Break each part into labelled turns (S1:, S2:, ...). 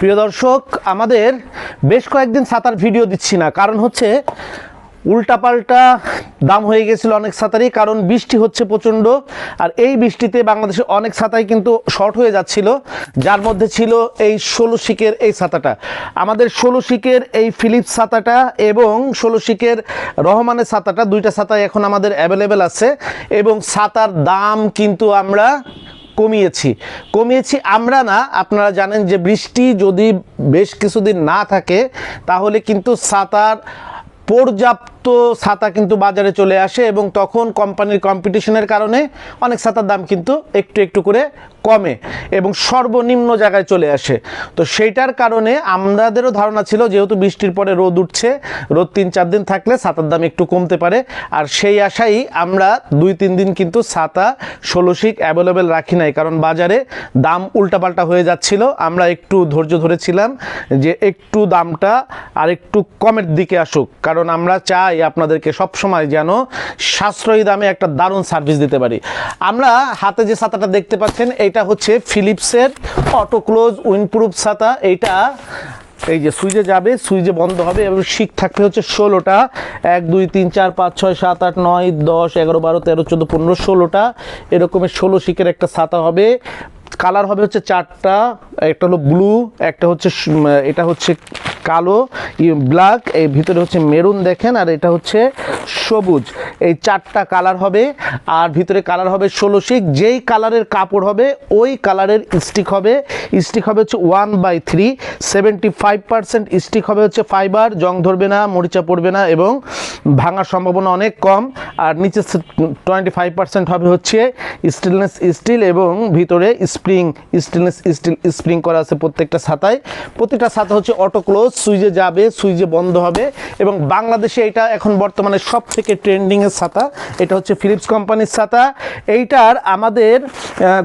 S1: প্রিয় দর্শক আমাদের বেশ কয়েকদিন সাঁতার ভিডিও দিচ্ছি না কারণ হচ্ছে উল্টাপাল্টা দাম হয়ে গেছিল অনেক সাঁতারই কারণ বৃষ্টি হচ্ছে প্রচণ্ড আর এই বৃষ্টিতে বাংলাদেশে অনেক ছাতাই কিন্তু শর্ট হয়ে যাচ্ছিল যার মধ্যে ছিল এই ষোলো শিকের এই ছাতাটা আমাদের ষোলো শিকের এই ফিলিপস ছাতাটা এবং ষোলো শিকের রহমানের ছাতাটা দুইটা সাঁতাই এখন আমাদের অ্যাভেলেবেল আছে এবং সাঁতার দাম কিন্তু আমরা কমিয়েছি কমিয়েছি আমরা না আপনারা জানেন যে বৃষ্টি যদি বেশ কিছুদিন না থাকে তাহলে কিন্তু সাঁতার পর্যাপ্ত তো ছাতা কিন্তু বাজারে চলে আসে এবং তখন কোম্পানির কম্পিটিশনের কারণে অনেক ছাতার দাম কিন্তু একটু একটু করে কমে এবং সর্বনিম্ন জায়গায় চলে আসে তো সেইটার কারণে আমাদেরও ধারণা ছিল যেহেতু বৃষ্টির পরে রোদ উঠছে রোদ তিন চার দিন থাকলে ছাতার দাম একটু কমতে পারে আর সেই আশাই আমরা দুই তিন দিন কিন্তু ছাতা ষোলোশিক অ্যাভেলেবেল রাখি নাই কারণ বাজারে দাম উল্টাপাল্টা হয়ে যাচ্ছিল আমরা একটু ধৈর্য ধরেছিলাম যে একটু দামটা আর একটু কমের দিকে আসুক কারণ আমরা চা চাই আপনাদেরকে সবসময় যেন সাশ্রয়ী দামে একটা দারুণ সার্ভিস দিতে পারি আমরা হাতে যে ছাতাটা দেখতে পাচ্ছেন এটা হচ্ছে ফিলিপসের অটো ক্লোজ উইনপ্রুফ ছাতা এইটা এই যে সুইচে যাবে সুইচে বন্ধ হবে এবং শিখ থাকবে হচ্ছে ষোলোটা এক দুই তিন চার পাঁচ ছয় সাত আট নয় দশ এগারো বারো তেরো চোদ্দো পনেরো ষোলোটা এরকমের ষোলো শিখের একটা ছাতা হবে কালার হবে হচ্ছে চারটা একটা হলো ব্লু একটা হচ্ছে এটা হচ্ছে কালো ব্ল্যাক এই ভিতরে হচ্ছে মেরুন দেখেন আর এটা হচ্ছে সবুজ এই চারটা কালার হবে আর ভিতরে কালার হবে ষোলো শিক যেই কালারের কাপড় হবে ওই কালারের স্টিক হবে স্টিক হবে হচ্ছে one by three seventy five percent stick হবে হচ্ছে ফাইবার জং ধরবে না মরিচা পড়বে না এবং ভাঙার সম্ভাবনা অনেক কম আর নিচে টোয়েন্টি ফাইভ পার্সেন্ট হবে হচ্ছে স্টেনলেস স্টিল এবং ভিতরে স্প্রিং স্টেনলেস স্টিল স্প্রিং করা আছে প্রত্যেকটা ছাতায় প্রতিটা ছাতা হচ্ছে অটো ক্লোজ সুইজে যাবে সুইজে বন্ধ হবে এবং বাংলাদেশে এটা এখন বর্তমানে সব থেকে ট্রেন্ডিংয়ের ছাতা এটা হচ্ছে ফিলিপস কোম্পানির ছাতা এইটার আমাদের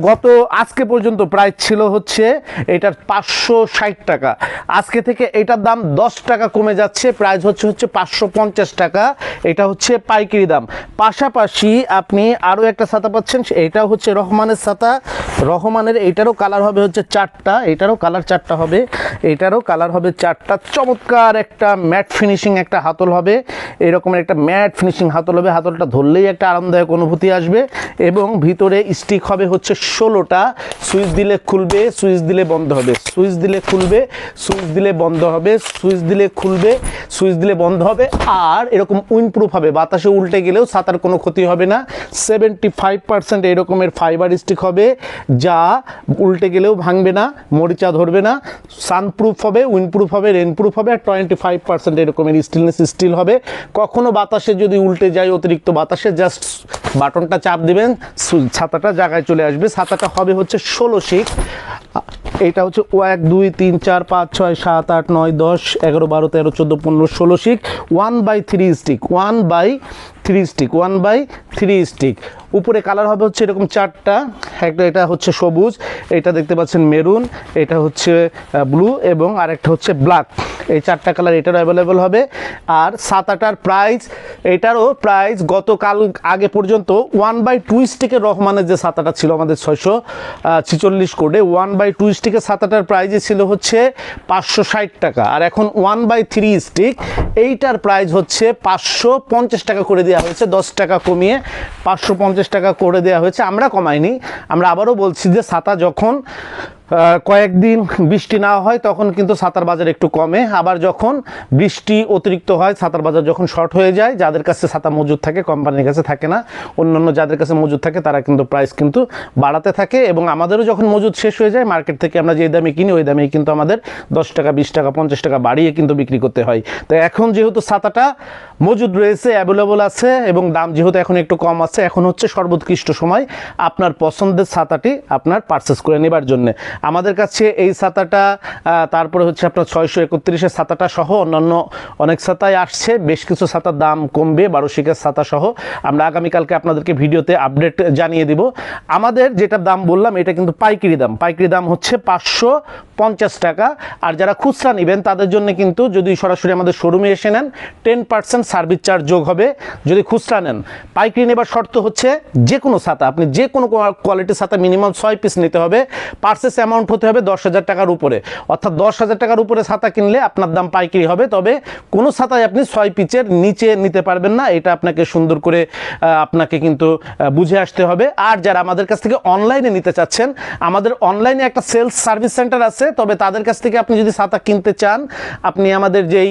S1: গত আজকে পর্যন্ত প্রায় ছিল হচ্ছে এটার পাঁচশো ষাট টাকা আজকে থেকে এটার দাম দশ টাকা কমে যাচ্ছে প্রাইস হচ্ছে হচ্ছে পাঁচশো পঞ্চাশ টাকা এটা হচ্ছে পাইকারি দাম পাশাপাশি আপনি আরও একটা ছাতা পাচ্ছেন এটা হচ্ছে রহমানের ছাতা রহমানের এইটারও কালার হবে হচ্ছে চারটা এটারও কালার চারটা হবে এটারও কালার হবে চারটা চমৎকার একটা ম্যাট ফিনিশিং একটা হাতল হবে এরকমের একটা ম্যাট ফিনিশিং হাতল হবে হাতলটা ধরলেই একটা আরামদায়ক অনুভূতি আসবে এবং ভিতরে স্টিক হবে হচ্ছে ষোলোটা সুইচ দিলে খুলবে সুইচ দিলে বন্ধ হবে সুইচ দিলে খুলবে সুইচ দিলে বন্ধ হবে সুইচ দিলে খুলবে সুইচ দিলে বন্ধ হবে আর এরকম উইন্ডপ্রুফ হবে বাতাসে উল্টে গেলেও ছাতার কোনো ক্ষতি হবে না সেভেন্টি ফাইভ পার্সেন্ট এরকমের ফাইবার স্টিক হবে যা উল্টে গেলেও ভাঙবে না মরিচা ধরবে না সানপ্রুফ হবে উইনপ্রুফ হবে রেনপ্রুফ হবে আর টোয়েন্টি ফাইভ পার্সেন্ট এরকমের স্টিলনেস স্টিল হবে কখনও বাতাসে যদি উল্টে যায় অতিরিক্ত বাতাসে জাস্ট বাটনটা চাপ দেবেন ছাতাটা জায়গায় চলে আসবে ছাতাটা হবে হচ্ছে ষোলো শিখ এটা হচ্ছে ও এক দুই তিন চার পাঁচ ছয় সাত আট নয় দশ এগারো বারো তেরো চোদ্দো পনেরো ষোলো শিক one by three stick one by three stick one by three stick উপরে কালার হবে হচ্ছে এরকম চারটা একটা এটা হচ্ছে সবুজ এটা দেখতে পাচ্ছেন মেরুন এটা হচ্ছে ব্লু এবং আরেকটা হচ্ছে ব্ল্যাক এই চারটা কালার এটারও অ্যাভেলেবল হবে আর সাত আটার প্রাইস এটারও প্রাইস গতকাল আগে পর্যন্ত ওয়ান বাই টু স্টিকের রহমানের যে সাত আটা ছিল আমাদের ছয়শো ছিচল্লিশ কোডে ওয়ান বাই টু স্টিকের সাত আটার প্রাইজে ছিল হচ্ছে পাঁচশো ষাট টাকা আর এখন ওয়ান বাই থ্রি স্টিক এইটার প্রাইস হচ্ছে পাঁচশো পঞ্চাশ টাকা করে দেওয়া হয়েছে দশ টাকা কমিয়ে পাঁচশো পঞ্চাশ টাকা করে দেওয়া হয়েছে আমরা কমাইনি আমরা আবারও বলছি যে সাতা যখন কয়েকদিন বৃষ্টি না হয় তখন কিন্তু সাতার বাজার একটু কমে আবার যখন বৃষ্টি অতিরিক্ত হয় সাতার বাজার যখন শর্ট হয়ে যায় যাদের কাছে ছাতা মজুদ থাকে কোম্পানির কাছে থাকে না অন্যান্য যাদের কাছে মজুদ থাকে তারা কিন্তু প্রাইস কিন্তু বাড়াতে থাকে এবং আমাদেরও যখন মজুদ শেষ হয়ে যায় মার্কেট থেকে আমরা যে দামে কিনি ওই দামেই কিন্তু আমাদের দশ টাকা বিশ টাকা পঞ্চাশ টাকা বাড়িয়ে কিন্তু বিক্রি করতে হয় তো এখন যেহেতু ছাতাটা মজুদ রয়েছে অ্যাভেলেবল আছে এবং দাম যেহেতু এখন একটু কম আছে এখন হচ্ছে সর্বোৎকৃষ্ট সময় আপনার পছন্দের ছাতাটি আপনার পারচেস করে নেবার জন্য আমাদের কাছে এই ছাতাটা তারপরে হচ্ছে আপনার ছয়শো একত্রিশের ছাতাটা সহ অন্যান্য অনেক ছাতায় আসছে বেশ কিছু ছাতার দাম কমবে বারোশিকের ছাতা সহ আমরা আগামীকালকে আপনাদেরকে ভিডিওতে আপডেট জানিয়ে দিব আমাদের যেটা দাম বললাম এটা কিন্তু পাইকারি দাম পাইকারি দাম হচ্ছে পাঁচশো পঞ্চাশ টাকা আর যারা খুচরা নেবেন তাদের জন্য কিন্তু যদি সরাসরি আমাদের শোরুমে এসে নেন টেন পার্সেন্ট সার্ভিস চার্জ যোগ হবে যদি খুচরা নেন পাইকারি নেবার শর্ত হচ্ছে যে কোনো ছাতা আপনি যে কোনো কোয়ালিটির ছাতা মিনিমাম ছয় পিস নিতে হবে পার্সেস অ্যামাউন্ট হতে হবে দশ হাজার টাকার উপরে অর্থাৎ দশ হাজার টাকার উপরে ছাতা কিনলে আপনার দাম পাইকারি হবে তবে কোনো ছাতায় আপনি ছয় পিচের নিচে নিতে পারবেন না এটা আপনাকে সুন্দর করে আপনাকে কিন্তু বুঝে আসতে হবে আর যারা আমাদের কাছ থেকে অনলাইনে নিতে চাচ্ছেন আমাদের অনলাইনে একটা সেলস সার্ভিস সেন্টার আছে আছে তবে তাদের কাছ থেকে আপনি যদি ছাতা কিনতে চান আপনি আমাদের যেই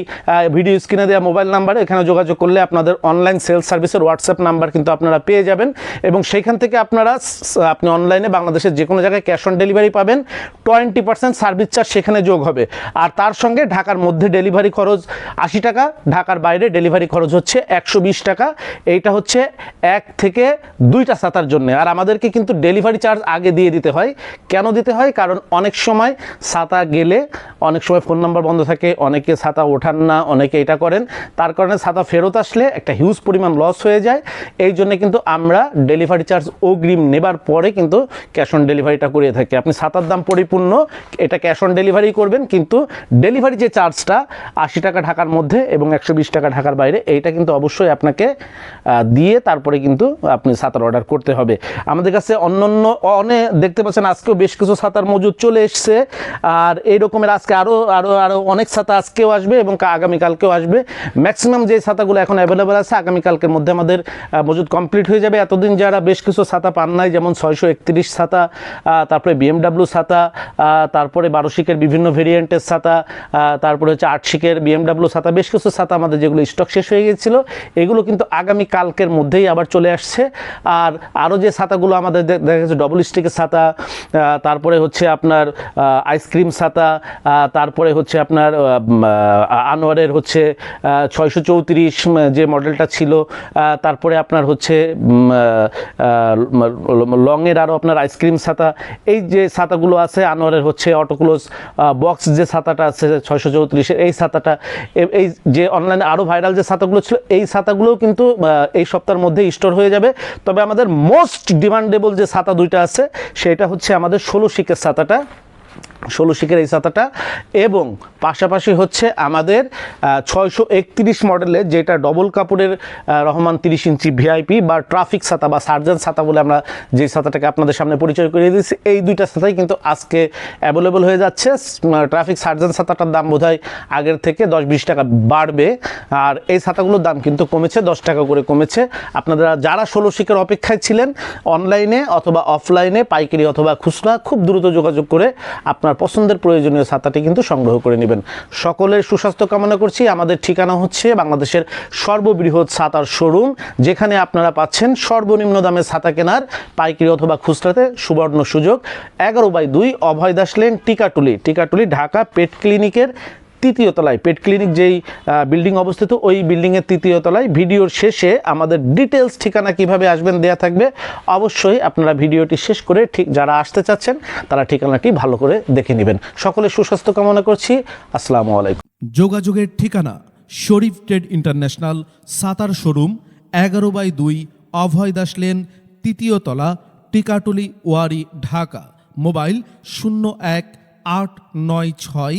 S1: ভিডিও স্ক্রিনে দেওয়া মোবাইল নাম্বারে এখানে যোগাযোগ করলে আপনাদের অনলাইন সেলস সার্ভিসের হোয়াটসঅ্যাপ নাম্বার কিন্তু আপনারা পেয়ে যাবেন এবং সেইখান থেকে আপনারা আপনি অনলাইনে বাংলাদেশের যে কোনো জায়গায় ক্যাশ অন ডেলিভারি পাবেন টোয়েন্টি পার্সেন্ট সার্ভিস চার্জ সেখানে যোগ হবে আর তার সঙ্গে ঢাকার মধ্যে ডেলিভারি খরচ আশি টাকা ঢাকার বাইরে ডেলিভারি খরচ হচ্ছে একশো টাকা এইটা হচ্ছে এক থেকে দুইটা ছাতার জন্য আর আমাদেরকে কিন্তু ডেলিভারি চার্জ আগে দিয়ে দিতে হয় কেন দিতে হয় কারণ অনেক সময় ছাতা গেলে অনেক সময় ফোন নাম্বার বন্ধ থাকে অনেকে ছাতা ওঠান না অনেকে এটা করেন তার কারণে ছাতা ফেরত আসলে একটা হিউজ পরিমাণ লস হয়ে যায় এই জন্য কিন্তু আমরা ডেলিভারি চার্জ অগ্রিম নেবার পরে কিন্তু ক্যাশ অন ডেলিভারিটা করিয়ে থাকি আপনি ছাতার দাম পরিপূর্ণ এটা ক্যাশ অন ডেলিভারি করবেন কিন্তু ডেলিভারি যে চার্জটা আশি টাকা ঢাকার মধ্যে এবং একশো বিশ টাকা ঢাকার বাইরে এইটা কিন্তু অবশ্যই আপনাকে দিয়ে তারপরে কিন্তু আপনি ছাতার অর্ডার করতে হবে আমাদের কাছে অন্য অন্য অনেক দেখতে পাচ্ছেন আজকেও বেশ কিছু ছাতার মজুদ চলে এসছে আর এই রকমের আজকে আরও আরও আরও অনেক ছাতা আজকেও আসবে এবং আগামীকালকেও আসবে ম্যাক্সিমাম যে ছাতাগুলো এখন অ্যাভেলেবেল আছে আগামীকালকের মধ্যে আমাদের মজুদ কমপ্লিট হয়ে যাবে এতদিন যারা বেশ কিছু ছাতা পান নাই যেমন ছয়শো একত্রিশ ছাতা তারপরে বিএমডাব্লিউ ছাতা তারপরে বারোশিকের বিভিন্ন ভেরিয়েন্টের ছাতা তারপরে হচ্ছে আটশিকের বিএমডাব্লিউ ছাতা বেশ কিছু ছাতা আমাদের যেগুলো স্টক শেষ হয়ে গিয়েছিল এগুলো কিন্তু আগামী কালকের মধ্যেই আবার চলে আসছে আর আরও যে ছাতাগুলো আমাদের দেখা যাচ্ছে ডবল স্টিকের ছাতা তারপরে হচ্ছে আপনার আইস আইসক্রিম ছাতা তারপরে হচ্ছে আপনার আনোয়ারের হচ্ছে ছয়শো চৌত্রিশ যে মডেলটা ছিল তারপরে আপনার হচ্ছে লংয়ের আরও আপনার আইসক্রিম ছাতা এই যে ছাতাগুলো আছে আনোয়ারের হচ্ছে অটোক্লোজ বক্স যে ছাতাটা আছে ছয়শো চৌত্রিশের এই ছাতাটা এই যে অনলাইনে আরও ভাইরাল যে ছাতাগুলো ছিল এই ছাতাগুলোও কিন্তু এই সপ্তাহের মধ্যে স্টোর হয়ে যাবে তবে আমাদের মোস্ট ডিমান্ডেবল যে ছাতা দুইটা আছে সেটা হচ্ছে আমাদের ষোলো শিকের ছাতাটা ষোলো শিখের এই ছাতাটা এবং পাশাপাশি হচ্ছে আমাদের ছয়শো একত্রিশ মডেলের যেটা ডবল কাপড়ের রহমান তিরিশ ইঞ্চি ভিআইপি বা ট্রাফিক ছাতা বা সার্জেন ছাতা বলে আমরা যে ছাতাটাকে আপনাদের সামনে পরিচয় করিয়ে দিয়েছি এই দুইটা ছাতাই কিন্তু আজকে অ্যাভেলেবল হয়ে যাচ্ছে ট্রাফিক সার্জেন ছাতাটার দাম বোধ আগের থেকে দশ বিশ টাকা বাড়বে আর এই ছাতাগুলোর দাম কিন্তু কমেছে দশ টাকা করে কমেছে আপনারা যারা ষোলো শিখের অপেক্ষায় ছিলেন অনলাইনে অথবা অফলাইনে পাইকারি অথবা খুচরা খুব দ্রুত যোগাযোগ করে আপনার আপনার পছন্দের প্রয়োজনীয় ছাতাটি কিন্তু সংগ্রহ করে নেবেন সকলের সুস্বাস্থ্য কামনা করছি আমাদের ঠিকানা হচ্ছে বাংলাদেশের সর্ববৃহৎ ছাতার শোরুম যেখানে আপনারা পাচ্ছেন সর্বনিম্ন দামে ছাতা কেনার পাইকারি অথবা খুচরাতে সুবর্ণ সুযোগ এগারো বাই দুই অভয় দাস লেন টিকাটুলি টিকাটুলি ঢাকা পেট ক্লিনিকের তৃতীয় তলায় পেট ক্লিনিক যেই বিল্ডিং অবস্থিত ওই বিল্ডিংয়ের তৃতীয় তলায় ভিডিওর শেষে আমাদের ডিটেলস ঠিকানা কিভাবে আসবেন দেয়া থাকবে অবশ্যই আপনারা ভিডিওটি শেষ করে ঠিক যারা আসতে চাচ্ছেন তারা ঠিকানাটি ভালো করে দেখে নেবেন সকলে সুস্বাস্থ্য কামনা করছি আসসালামু আলাইকুম
S2: যোগাযোগের ঠিকানা শরীফ ট্রেড ইন্টারন্যাশনাল সাতার শোরুম এগারো বাই দুই অভয় দাস লেন তৃতীয় তলা টিকাটুলি ওয়ারি ঢাকা মোবাইল শূন্য এক আট নয় ছয়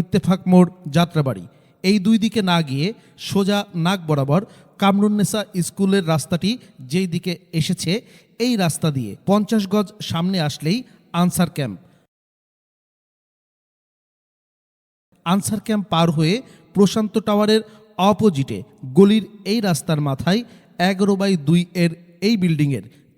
S2: ইত্তেফাক মোড় যাত্রাবাড়ি এই দুই দিকে না গিয়ে সোজা নাক বরাবর কামরুন্নেসা স্কুলের রাস্তাটি যেই দিকে এসেছে এই রাস্তা দিয়ে পঞ্চাশ গজ সামনে আসলেই আনসার ক্যাম্প আনসার ক্যাম্প পার হয়ে প্রশান্ত টাওয়ারের অপোজিটে গলির এই রাস্তার মাথায় এগারো বাই দুই এর এই বিল্ডিংয়ের